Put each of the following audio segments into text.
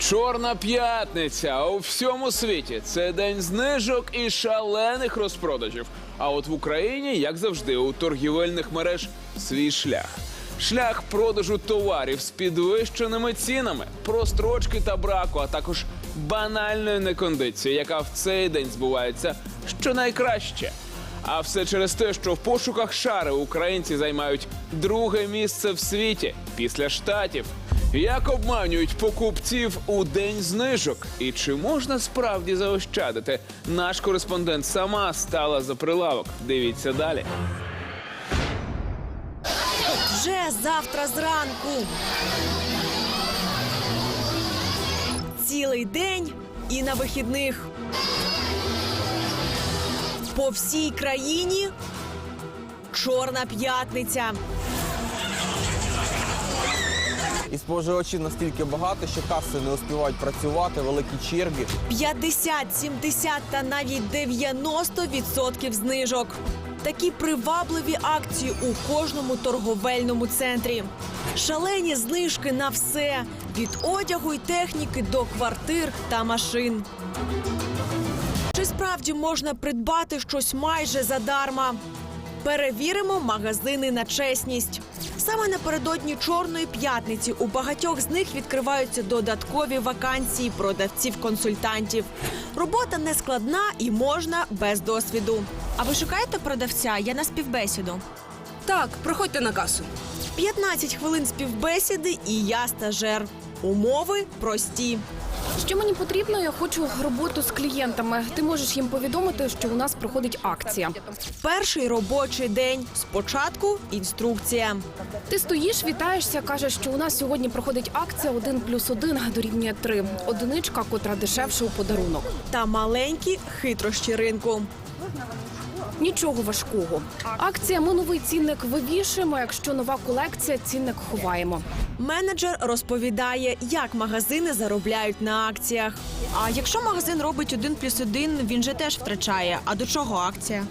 Чорна п'ятниця у всьому світі це день знижок і шалених розпродажів. А от в Україні, як завжди, у торгівельних мереж свій шлях. Шлях продажу товарів з підвищеними цінами, прострочки та браку, а також банальної некондиції, яка в цей день збувається щонайкраще. А все через те, що в пошуках шари українці займають друге місце в світі після штатів. Як обманюють покупців у день знижок? І чи можна справді заощадити? Наш кореспондент сама стала за прилавок. Дивіться далі. Вже завтра зранку. Цілий день і на вихідних. По всій країні чорна п'ятниця. І споживачів настільки багато, що каси не успівають працювати, великі черги. 50, 70 та навіть 90% знижок. Такі привабливі акції у кожному торговельному центрі. Шалені знижки на все від одягу й техніки до квартир та машин. Чи справді можна придбати щось майже задарма? Перевіримо магазини на чесність. Саме напередодні чорної п'ятниці у багатьох з них відкриваються додаткові вакансії продавців-консультантів. Робота не складна і можна без досвіду. А ви шукаєте продавця? Я на співбесіду. Так, проходьте на касу. 15 хвилин співбесіди і я стажер. Умови прості. Що мені потрібно, я хочу роботу з клієнтами. Ти можеш їм повідомити, що у нас проходить акція. Перший робочий день. Спочатку інструкція. Ти стоїш, вітаєшся, кажеш, що у нас сьогодні проходить акція 1 плюс 1 дорівнює 3. Одиничка, котра дешевше у подарунок. Та маленькі хитрощі ринку. Нічого важкого. Акція ми новий цінник вивішуємо. Якщо нова колекція, цінник ховаємо. Менеджер розповідає, як магазини заробляють на акціях. А якщо магазин робить один плюс один, він же теж втрачає. А до чого акція?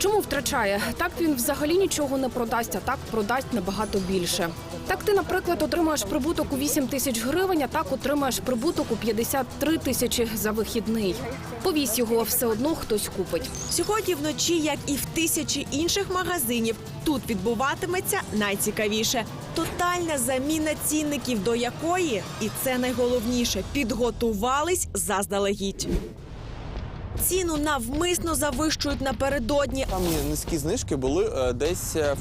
Чому втрачає? Так він взагалі нічого не продасть, а так продасть набагато більше. Так ти, наприклад, отримаєш прибуток у 8 тисяч гривень, а так отримаєш прибуток у 53 тисячі за вихідний. Повісь його все одно хтось купить. Сьогодні вночі, як і в тисячі інших магазинів, тут відбуватиметься найцікавіше тотальна заміна цінників, до якої, і це найголовніше, підготувались заздалегідь. Ціну навмисно завищують напередодні, Там низькі знижки були е, десь е,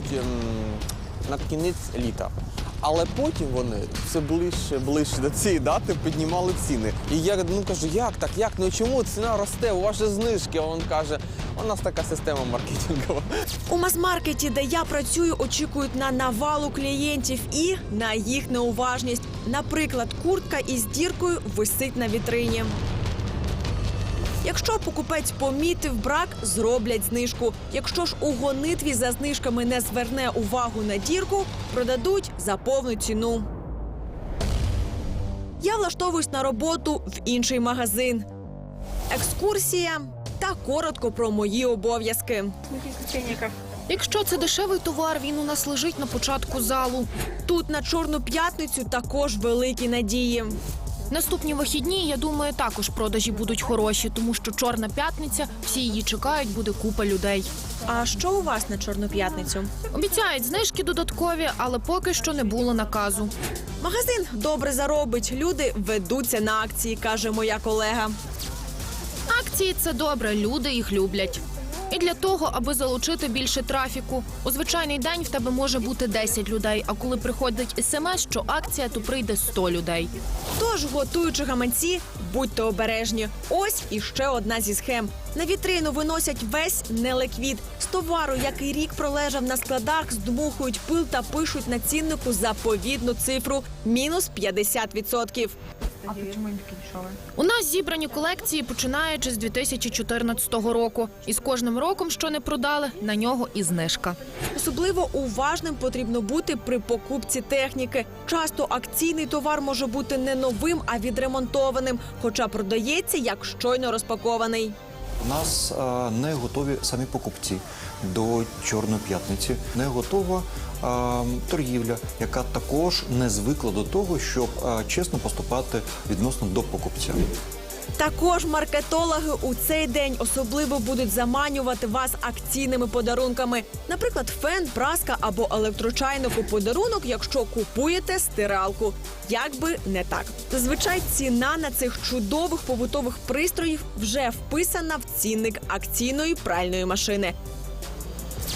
на кінець літа. Але потім вони все ближче, ближче до цієї дати піднімали ціни. І я ну кажу, як так? Як? Ну чому ціна росте? У вас же знижки? А він каже, у нас така система маркетингова. У мас-маркеті, де я працюю, очікують на навалу клієнтів і на їх неуважність. Наприклад, куртка із діркою висить на вітрині. Якщо покупець помітив брак, зроблять знижку. Якщо ж у гонитві за знижками не зверне увагу на дірку, продадуть за повну ціну. Я влаштовуюсь на роботу в інший магазин. Екскурсія та коротко про мої обов'язки. Якщо це дешевий товар, він у нас лежить на початку залу. Тут на чорну п'ятницю також великі надії. Наступні вихідні, я думаю, також продажі будуть хороші, тому що чорна п'ятниця, всі її чекають, буде купа людей. А що у вас на чорну п'ятницю? Обіцяють знижки додаткові, але поки що не було наказу. Магазин добре заробить. Люди ведуться на акції, каже моя колега. Акції це добре, люди їх люблять. І для того, аби залучити більше трафіку, у звичайний день в тебе може бути 10 людей. А коли приходить смс, що акція, то прийде 100 людей. Тож, готуючи гаманці, будьте обережні. Ось іще одна зі схем. На вітрину виносять весь неликвід. З товару, який рік пролежав на складах, здмухують пил та пишуть на ціннику заповідну цифру мінус 50%. У нас зібрані колекції починаючи з 2014 року. І з кожним роком, що не продали, на нього і знижка. Особливо уважним потрібно бути при покупці техніки. Часто акційний товар може бути не новим, а відремонтованим, хоча продається як щойно розпакований. Нас а, не готові самі покупці до Чорної п'ятниці, не готова а, торгівля, яка також не звикла до того, щоб а, чесно поступати відносно до покупця. Також маркетологи у цей день особливо будуть заманювати вас акційними подарунками. Наприклад, фен, праска або електрочайник у подарунок, якщо купуєте стиралку. Як би не так. Зазвичай ціна на цих чудових побутових пристроїв вже вписана в цінник акційної пральної машини.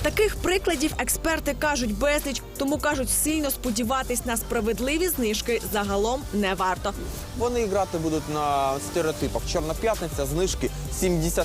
Таких прикладів експерти кажуть безліч, тому кажуть, сильно сподіватись на справедливі знижки загалом не варто. Вони грати будуть на стереотипах. Чорна п'ятниця, знижки 70%,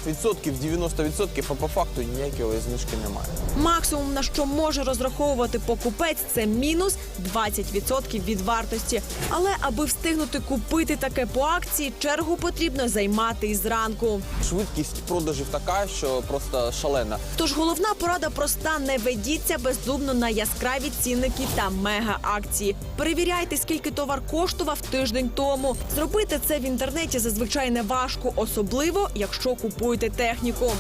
90%, а по факту ніякої знижки немає. Максимум на що може розраховувати покупець, це мінус 20% від вартості. Але аби встигнути купити таке по акції, чергу потрібно займати і зранку. Швидкість продажів така, що просто шалена. Тож головна порада проста: не ведіться бездумно на яскраві цінники та мега акції. Перевіряйте, скільки товар коштував тиждень тому. Зробити це в інтернеті зазвичай не важко, особливо якщо купуєте техніку.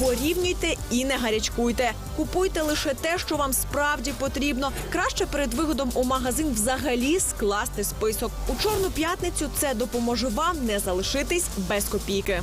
Порівнюйте і не гарячкуйте. Купуйте лише те, що вам справді потрібно. Краще перед виходом у магазин взагалі скласти список. У чорну п'ятницю це допоможе вам не залишитись без копійки.